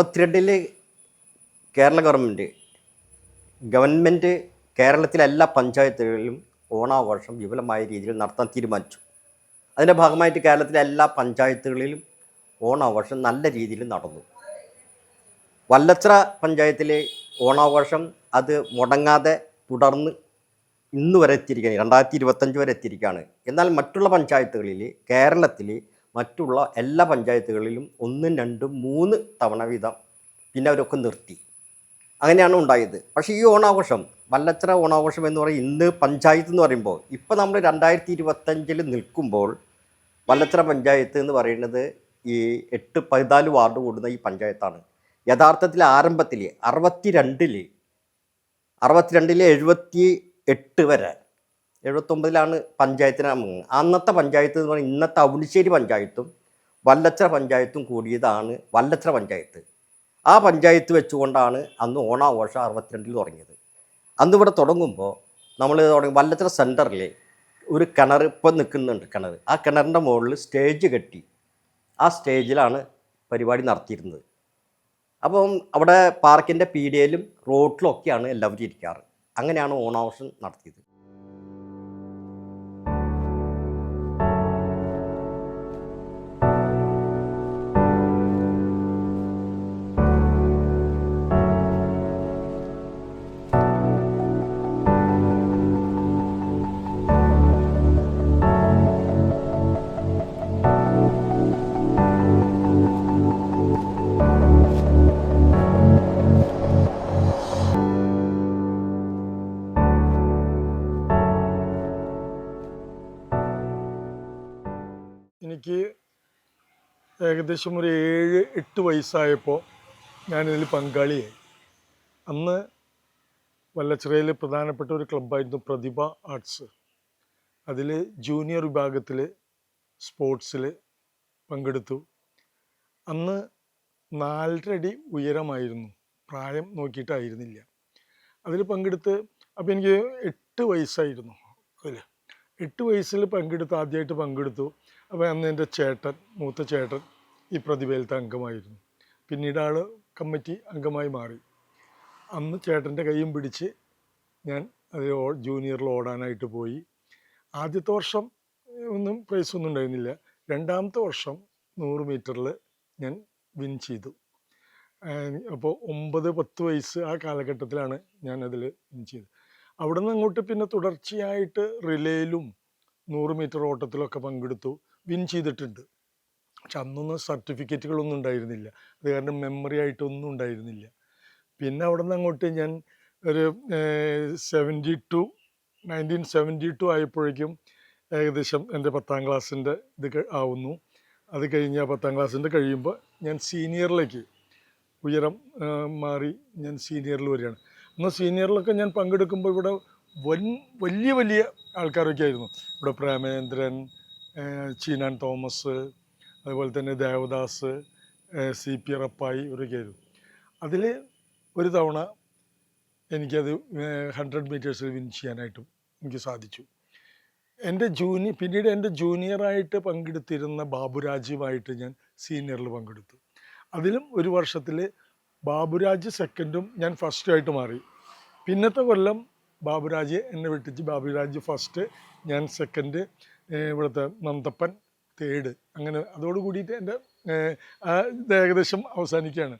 അറുപത്തിരണ്ടിൽ Kerala government government കേരളത്തിലെ എല്ലാ പഞ്ചായത്തുകളിലും ഓണാഘോഷം വിപുലമായ രീതിയിൽ നടത്താൻ തീരുമാനിച്ചു. അതിന്റെ ഭാഗമായിട്ട് കേരളത്തിലെ എല്ലാ പഞ്ചായത്തുകളിലും ഓണാഘോഷം നല്ല രീതിയിൽ നടന്നു. വല്ലച്ചിറ പഞ്ചായത്തിലെ ഓണാഘോഷം അത് മുടങ്ങാതെ തുടർന്ന് ഇന്ന് വരെ എത്തിയിരിക്കുകയാണ് രണ്ടായിരത്തി ഇരുപത്തഞ്ച് വരെ എത്തിയിരിക്കുകയാണ്. എന്നാൽ മറ്റുള്ള പഞ്ചായത്തുകളിൽ കേരളത്തിൽ മറ്റുള്ള എല്ലാ പഞ്ചായത്തുകളിലും ഒന്നും രണ്ടും മൂന്ന് തവണ വീതം പിന്നെ അവരൊക്കെ നിർത്തി. അങ്ങനെയാണ് ഉണ്ടായത്. പക്ഷേ ഈ ഓണാഘോഷം വല്ലത്ര ഓണാഘോഷം എന്ന് പറയും ഇന്ന് പഞ്ചായത്ത് എന്ന് പറയുമ്പോൾ ഇപ്പോൾ നമ്മൾ രണ്ടായിരത്തി ഇരുപത്തഞ്ചിൽ നിൽക്കുമ്പോൾ വല്ലത്ര പഞ്ചായത്ത് എന്ന് പറയുന്നത് ഈ എട്ട് പതിനാല് വാർഡ് കൂടുന്ന ഈ പഞ്ചായത്താണ്. യഥാർത്ഥത്തിൽ ആരംഭത്തിൽ അറുപത്തി രണ്ടിൽ അറുപത്തിരണ്ടിൽ എഴുപത്തി എട്ട് വരെ എഴുപത്തൊമ്പതിലാണ് പഞ്ചായത്തിന്. അന്നത്തെ പഞ്ചായത്ത് എന്ന് പറഞ്ഞാൽ ഇന്നത്തെ അവണിശ്ശേരി പഞ്ചായത്തും വല്ലച്ചിറ പഞ്ചായത്തും കൂടിയതാണ് വല്ലച്ചിറ പഞ്ചായത്ത്. ആ പഞ്ചായത്ത് വെച്ചുകൊണ്ടാണ് അന്ന് ഓണാഘോഷം അറുപത്തിരണ്ടിൽ തുടങ്ങിയത്. അന്ന് ഇവിടെ തുടങ്ങുമ്പോൾ നമ്മൾ തുടങ്ങി വല്ലച്ചിറ സെന്ററിൽ ഒരു കിണർ ഇപ്പം നിൽക്കുന്നുണ്ട് കിണർ. ആ കിണറിന്റെ മുകളിൽ സ്റ്റേജ് കെട്ടി ആ സ്റ്റേജിലാണ് പരിപാടി നടത്തിയിരുന്നത്. അപ്പം അവിടെ പാർക്കിന്റെ പീഡിയയിലും റോട്ടിലും ഒക്കെയാണ് എല്ലാവരും ഇരിക്കാറ്. അങ്ങനെയാണ് ഓണാഘോഷം നടത്തിയത്. എനിക്ക് ഏകദേശം ഒരു ഏഴ് എട്ട് വയസ്സായപ്പോൾ ഞാനിതിൽ പങ്കാളിയായി. അന്ന് വല്ലച്ചിറയിൽ പ്രധാനപ്പെട്ട ഒരു ക്ലബ്ബായിരുന്നു പ്രതിഭ ആർട്സ്. അതിൽ ജൂനിയർ വിഭാഗത്തിൽ സ്പോർട്സിൽ പങ്കെടുത്തു. അന്ന് നാലരടി ഉയരമായിരുന്നു പ്രായം നോക്കിയിട്ടായിരുന്നില്ല. അതിൽ പങ്കെടുത്ത് അപ്പോൾ എനിക്ക് എട്ട് വയസ്സായിരുന്നു അതിൽ. എട്ട് വയസ്സിൽ പങ്കെടുത്ത് ആദ്യമായിട്ട് പങ്കെടുത്തു. അപ്പോൾ അന്ന് എന്റെ ചേട്ടൻ മൂത്ത ചേട്ടൻ ഈ പ്രതിഭയിലത്തെ അംഗമായിരുന്നു. പിന്നീട് ആൾ കമ്മിറ്റി അംഗമായി മാറി. അന്ന് ചേട്ടന്റെ കൈയും പിടിച്ച് ഞാൻ അത് ജൂനിയറിൽ ഓടാനായിട്ട് പോയി. ആദ്യത്തെ വർഷം ഒന്നും പ്രൈസ് ഒന്നും ഉണ്ടായിരുന്നില്ല. രണ്ടാമത്തെ വർഷം നൂറ് മീറ്ററിൽ ഞാൻ വിൻ ചെയ്തു. അപ്പോൾ ഒമ്പത് പത്ത് വയസ്സ് ആ കാലഘട്ടത്തിലാണ് ഞാൻ അതിൽ വിൻ ചെയ്തത്. അവിടെ നിന്ന് അങ്ങോട്ട് പിന്നെ തുടർച്ചയായിട്ട് റിലേയിലും നൂറ് മീറ്റർ ഓട്ടത്തിലൊക്കെ പങ്കെടുത്തു. വിൻ ചെയ്തിട്ടുണ്ട്. പക്ഷെ അന്നൊന്നും സർട്ടിഫിക്കറ്റുകളൊന്നും ഉണ്ടായിരുന്നില്ല. അത് കാരണം മെമ്മറി ആയിട്ടൊന്നും ഉണ്ടായിരുന്നില്ല. പിന്നെ അവിടെ നിന്ന് അങ്ങോട്ട് ഞാൻ ഒരു seventy two nineteen seventy two ആയപ്പോഴേക്കും ഏകദേശം എന്റെ പത്താം ക്ലാസ്സിന്റെ ഇത് ആവുന്നു. അത് കഴിഞ്ഞ് പത്താം ക്ലാസ്സിന്റെ കഴിയുമ്പോൾ ഞാൻ സീനിയറിലേക്ക് ഉയരം മാറി ഞാൻ സീനിയറിൽ വരികയാണ്. അന്ന് സീനിയറിലൊക്കെ ഞാൻ പങ്കെടുക്കുമ്പോൾ ഇവിടെ വൻ വലിയ വലിയ ആൾക്കാരൊക്കെ ആയിരുന്നു ഇവിടെ പ്രേമേന്ദ്രൻ ചീനാൻ തോമസ് അതുപോലെ തന്നെ ദേവദാസ് സി പി റപ്പായി ഇവരൊക്കെ ആയിരുന്നു അതിൽ ഒരു തവണ എനിക്കത് ഹൺഡ്രഡ് മീറ്റേഴ്സിൽ വിൻ ചെയ്യാനായിട്ടും എനിക്ക് സാധിച്ചു. എന്റെ ജൂനിയർ പിന്നീട് എന്റെ ജൂനിയറായിട്ട് പങ്കെടുത്തിരുന്ന ബാബുരാജുമായിട്ട് ഞാൻ സീനിയറിൽ പങ്കെടുത്തു. അതിലും ഒരു വർഷത്തിൽ ബാബുരാജ് സെക്കൻഡും ഞാൻ ഫസ്റ്റുമായിട്ട് മാറി. പിന്നത്തെ കൊല്ലം ബാബുരാജ് എന്നെ വിട്ടിച്ച് ബാബുരാജ് ഫസ്റ്റ് ഞാൻ സെക്കൻഡ് ഇവിടുത്തെ നന്തപ്പൻ തേട്. അങ്ങനെ അതോട് കൂടിയിട്ട് എന്റെ ഏകദേശം അവസാനിക്കുകയാണ്.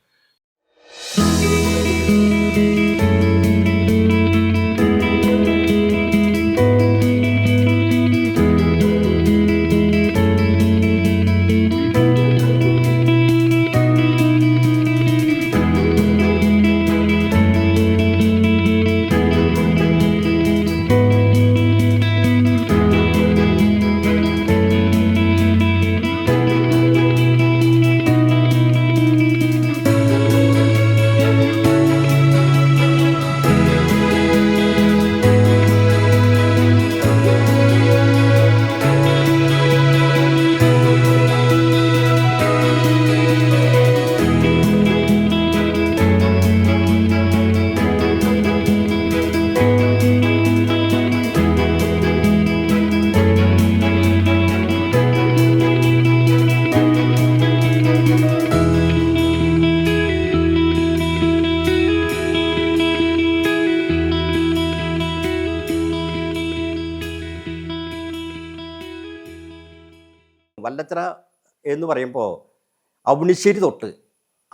എന്ന് പറയുമ്പോൾ അവണിശ്ശേരി തൊട്ട്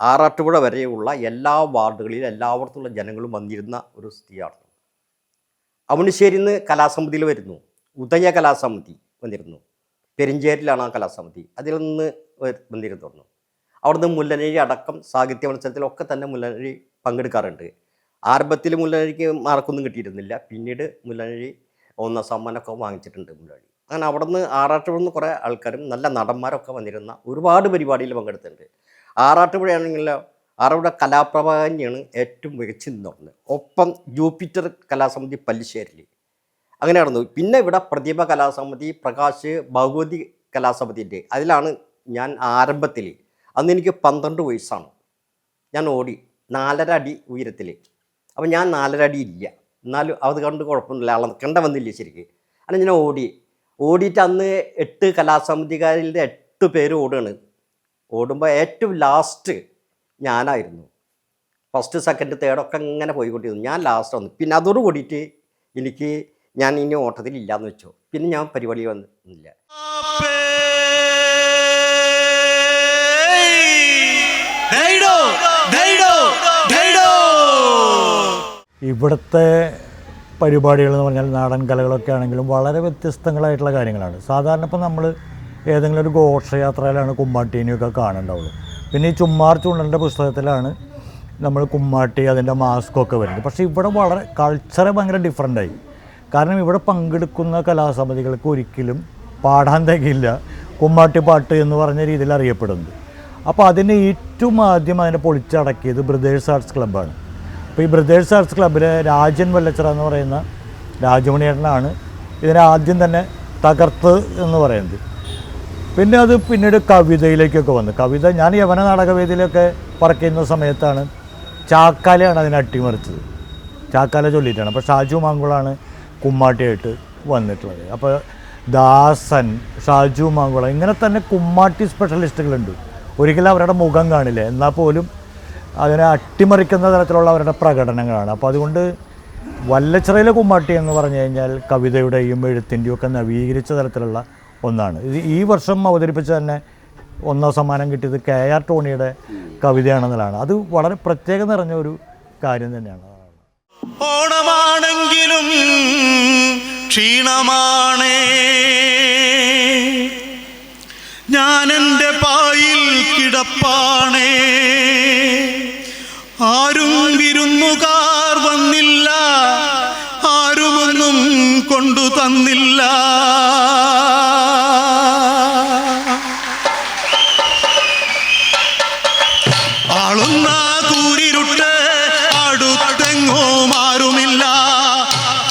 ആറാട്ടുപുഴ വരെയുള്ള എല്ലാ വാർഡുകളിലും എല്ലാവർക്കുള്ള ജനങ്ങളും വന്നിരുന്ന ഒരു സ്ഥിതിയാണ് അവണിശ്ശേരിയിൽ നിന്ന് കലാസമിതിയിൽ വരുന്നു. ഉദയ കലാസമിതി വന്നിരുന്നു. പെരിഞ്ചേരിലാണ് ആ കലാസമിതി. അതിൽ നിന്ന് വന്നിരുന്നു അവിടുന്ന് മുല്ലനഴി അടക്കം സാഹിത്യ മത്സരത്തിലൊക്കെ തന്നെ മുല്ലനഴി പങ്കെടുക്കാറുണ്ട്. ആരംഭത്തിൽ മുല്ലനഴിക്ക് മാർക്കൊന്നും കിട്ടിയിരുന്നില്ല. പിന്നീട് മുല്ലനഴി ഒന്നാം സമ്മാനമൊക്കെ വാങ്ങിച്ചിട്ടുണ്ട് മുല്ലനഴി അങ്ങനെ അവിടുന്ന് ആറാട്ടുപുഴ നിന്ന് കുറേ ആൾക്കാരും നല്ല നടന്മാരൊക്കെ വന്നിരുന്ന ഒരുപാട് പരിപാടിയിൽ പങ്കെടുത്തിട്ടുണ്ട്. ആറാട്ടുപുഴയാണെങ്കിൽ ആറാട്ടുപുഴ കലാപ്രഭ തന്നെയാണ് ഏറ്റവും മികച്ച നിന്നുള്ളത്. ഒപ്പം ജൂപ്പിറ്റർ കലാസമിതി പല്ലിശ്ശേരിൽ അങ്ങനെ നടന്നു പിന്നെ ഇവിടെ പ്രതിഭ കലാസമിതി പ്രകാശ് ഭഗവതി കലാസമിതിന്റെ അതിലാണ് ഞാൻ ആരംഭത്തിൽ അന്ന് എനിക്ക് പന്ത്രണ്ട് വയസ്സാണ്. ഞാൻ ഓടി. നാലര അടി ഉയരത്തിൽ അപ്പം ഞാൻ നാലര അടി ഇല്ല. എന്നാലും അത് കണ്ട് കുഴപ്പമൊന്നുമില്ല. അളക്കണ്ട വന്നില്ല ശരിക്ക്. അല്ല ഞാൻ ഓടി. ഓടിയിട്ട് അന്ന് എട്ട് കലാസമിതിക്കാരിൽ എട്ട് പേര് ഓടുകയാണ്. ഓടുമ്പോൾ ഏറ്റവും ലാസ്റ്റ് ഞാനായിരുന്നു. ഫസ്റ്റ് സെക്കൻഡ് തേർഡൊക്കെ ഇങ്ങനെ പോയിക്കൊണ്ടിരുന്നു. ഞാൻ ലാസ്റ്റ് വന്നു. പിന്നെ അതോട് കൂടിയിട്ട് എനിക്ക് ഞാൻ ഇനി ഓട്ടത്തിൽ ഇല്ലയെന്ന് വെച്ചു. പിന്നെ ഞാൻ പരിപാടി വന്നില്ല. ഡൈഡോ ഡൈഡോ ഡൈഡോ. ഇവിടുത്തെ പരിപാടികൾ എന്ന് പറഞ്ഞാൽ നാടൻ കലകളൊക്കെ ആണെങ്കിലും വളരെ വ്യത്യസ്തങ്ങളായിട്ടുള്ള കാര്യങ്ങളാണ്. സാധാരണ ഇപ്പം നമ്മൾ ഏതെങ്കിലും ഒരു ഘോഷയാത്രയിലാണ് കുമ്മാട്ടീനെയൊക്കെ കാണുന്നുണ്ടാവുള്ളൂ പിന്നെ ഈ ചുമ്മാർ ചുണ്ടന്റെ പുസ്തകത്തിലാണ് നമ്മൾ കുമ്മാട്ടി അതിന്റെ മാസ്കൊക്കെ വരുന്നത്. പക്ഷേ ഇവിടെ വളരെ കൾച്ചറെ ഭയങ്കര ഡിഫറെന്റായി കാരണം ഇവിടെ പങ്കെടുക്കുന്ന കലാസമിതികൾക്ക് ഒരിക്കലും പാടാൻ തികയില്ല കുമ്മാട്ടി പാട്ട് എന്ന് പറഞ്ഞ രീതിയിൽ അറിയപ്പെടുന്നത്. അപ്പോൾ അതിനെ ഏറ്റവും ആദ്യം അതിനെ പൊളിച്ചടക്കിയത് ബ്രദേഴ്സ് ആർട്സ് ക്ലബ്ബാണ്. അപ്പോൾ ഈ ബ്രദേഴ്സ് ആർട്സ് ക്ലബ്ബിലെ രാജൻ വല്ലച്ചിറ എന്ന് പറയുന്ന രാജമണിയേട്ടനാണ് ഇതിനെ ആദ്യം തന്നെ തകർത്ത് എന്ന് പറയുന്നത്. പിന്നെ അത് പിന്നീട് കവിതയിലേക്കൊക്കെ വന്നു. കവിത ഞാൻ യവന നാടകവേദിയിലൊക്കെ വർക്ക് ചെയ്യുന്ന സമയത്താണ് ചാക്കാലയാണ് അതിനെ അട്ടിമറിച്ചത്. ചാക്കാല ചൊല്ലിയിട്ടാണ്. അപ്പോൾ ഷാജു മാങ്കുളാണ് കുമ്മാട്ടിയായിട്ട് വന്നിട്ടുള്ളത്. അപ്പോൾ ദാസൻ ഷാജു മാങ്കുളം ഇങ്ങനെ തന്നെ കുമ്മാട്ടി സ്പെഷ്യലിസ്റ്റുകളുണ്ട് ഒരിക്കലും അവരുടെ മുഖം കാണില്ല. എന്നാൽ പോലും അതിനെ അട്ടിമറിക്കുന്ന തരത്തിലുള്ള അവരുടെ പ്രകടനങ്ങളാണ്. അപ്പോൾ അതുകൊണ്ട് വല്ലച്ചിറയിലെ കുമ്മാട്ടി എന്ന് പറഞ്ഞു കഴിഞ്ഞാൽ കവിതയുടെയും എഴുത്തിന്റെയും ഒക്കെ നവീകരിച്ച തരത്തിലുള്ള ഒന്നാണ്. ഇത് ഈ വർഷം അവതരിപ്പിച്ച തന്നെ ഒന്നാം സമ്മാനം കിട്ടിയത് കെ ആർ ടോണിയുടെ കവിതയാണെന്നുള്ളതാണ്. അത് വളരെ പ്രത്യേകം നിറഞ്ഞ ഒരു കാര്യം തന്നെയാണ്. ഓണമാണെങ്കിലും ക്ഷീണമാണേ. ഞാൻ എന്റെ പായിൽ കിടപ്പാണേ. ആരും വിരുന്നുകാർ വന്നില്ല ആരുമൊന്നും കൊണ്ടു തന്നില്ല. ആളുന്ന കൂരിരുട്ട് അടുത്തെങ്ങോ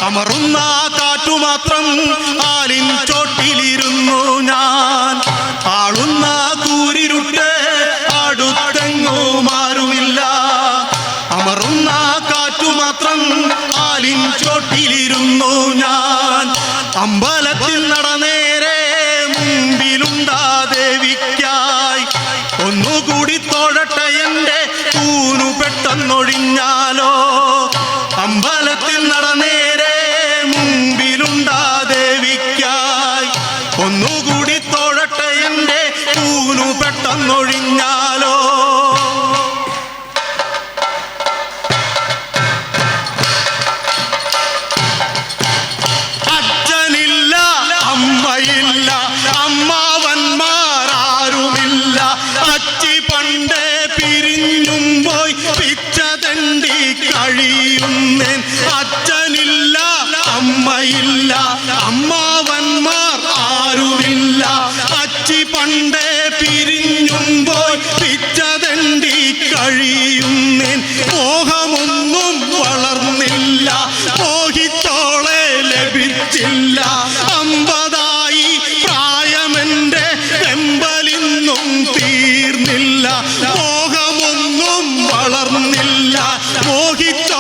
അമറുന്ന കാറ്റു മാത്രം ആലിൻ ചോട്ടിലിരുന്നു ഞാൻ. ചോട്ടിലിരുന്നു ഞാൻ അമ്പലത്തിൽ poquito.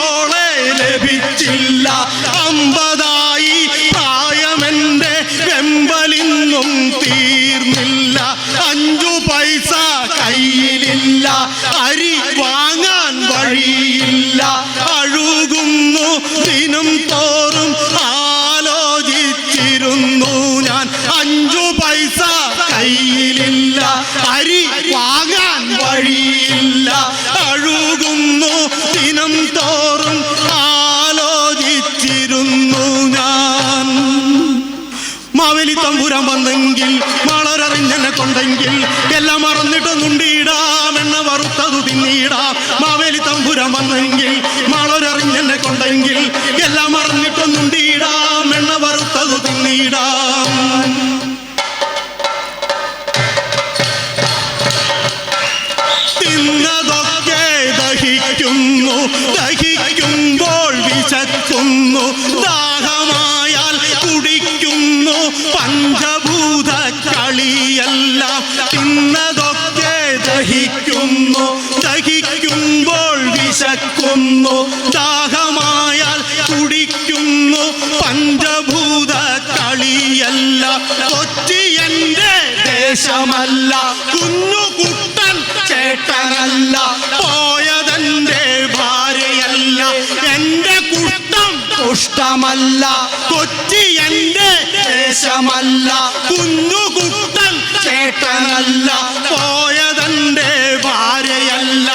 ദേശമല്ല കുഞ്ഞുകുട്ടൻ ചേട്ടനല്ല പോയതെന്റെ ഭാര്യയല്ല എന്റെ കുട്ടം കുഷ്ടമല്ല കൊച്ചി എന്റെ ദേശമല്ല കുഞ്ഞുകുട്ടൻ ചേട്ടനല്ല പോയതെന്റെ ഭാര്യയല്ല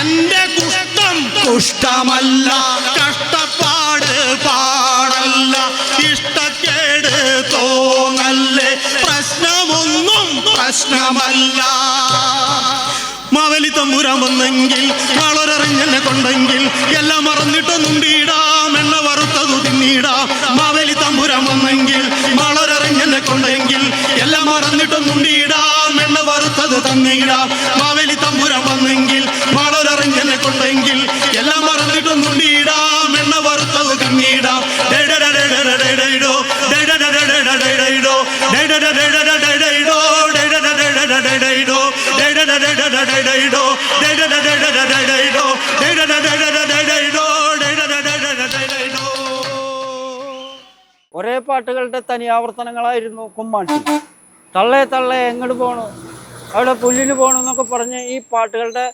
എന്റെ കുഷ്ടം കുഷ്ടമല്ല കഷ്ടപ്പാട് പാടല്ല ഇഷ്ടക്കേട് പ്രശ്നമല്ല മാവലി തമ്പുരാൻ വന്നെങ്കിൽ വളരറിഞ്ഞെന്നെ കൊണ്ടെങ്കിൽ എല്ലാം മറന്നിട്ടൊന്നും വീടാം എണ്ണ വറുത്തതു തിന്നീടാം മാവലി തമ്പുരാൻ വന്നെങ്കിൽ വളരറിഞ്ഞെന്നെ കൊണ്ടെങ്കിൽ എല്ലാം മറന്നിട്ടൊന്നും വീടാം എണ്ണ വറുത്തത് തന്നീടാം. മാവേലി ഒരേ പാട്ടുകളുടെ തനി ആവർത്തനങ്ങളായിരുന്നു കുമ്മാട്ടി തള്ളേ തള്ളേ എങ്ങോട്ട് പോണു? അവിടെ പുല്ലിന് പോകണം എന്നൊക്കെ പറഞ്ഞ് ഈ പാട്ടുകളുടെ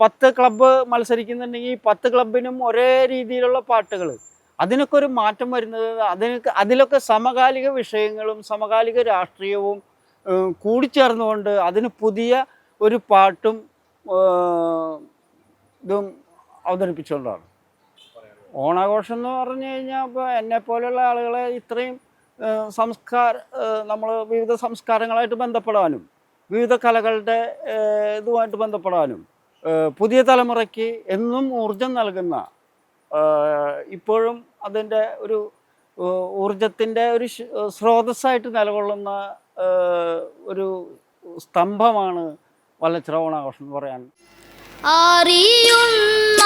പത്ത് ക്ലബ്ബ് മത്സരിക്കുന്നുണ്ടെങ്കിൽ ഈ പത്ത് ക്ലബിനും ഒരേ രീതിയിലുള്ള പാട്ടുകൾ അതിനൊക്കെ ഒരു മാറ്റം വരുന്നത് അതിനൊക്കെ അതിലൊക്കെ സമകാലിക വിഷയങ്ങളും സമകാലിക രാഷ്ട്രീയവും കൂടിച്ചേർന്നുകൊണ്ട് അതിന് പുതിയ ഒരു പാട്ടും ഇതും അവതരിപ്പിച്ചുകൊണ്ടാണ്. ഓണാഘോഷം എന്ന് പറഞ്ഞു കഴിഞ്ഞാൽ ഇപ്പോൾ എന്നെ പോലെയുള്ള ആളുകളെ ഇത്രയും സംസ്കാര നമ്മൾ വിവിധ സംസ്കാരങ്ങളായിട്ട് ബന്ധപ്പെടാനും വിവിധ കലകളുടെ ഇതുമായിട്ട് ബന്ധപ്പെടാനും പുതിയ തലമുറയ്ക്ക് എന്നും ഊർജം നൽകുന്ന ഇപ്പോഴും അതിന്റെ ഒരു ഊർജത്തിന്റെ ഒരു സ്രോതസ്സായിട്ട് നിലകൊള്ളുന്ന ഒരു സ്തംഭമാണ് വല്ല ശ്രവണാഘോഷം എന്ന് പറയാൻ. അറിയുന്ന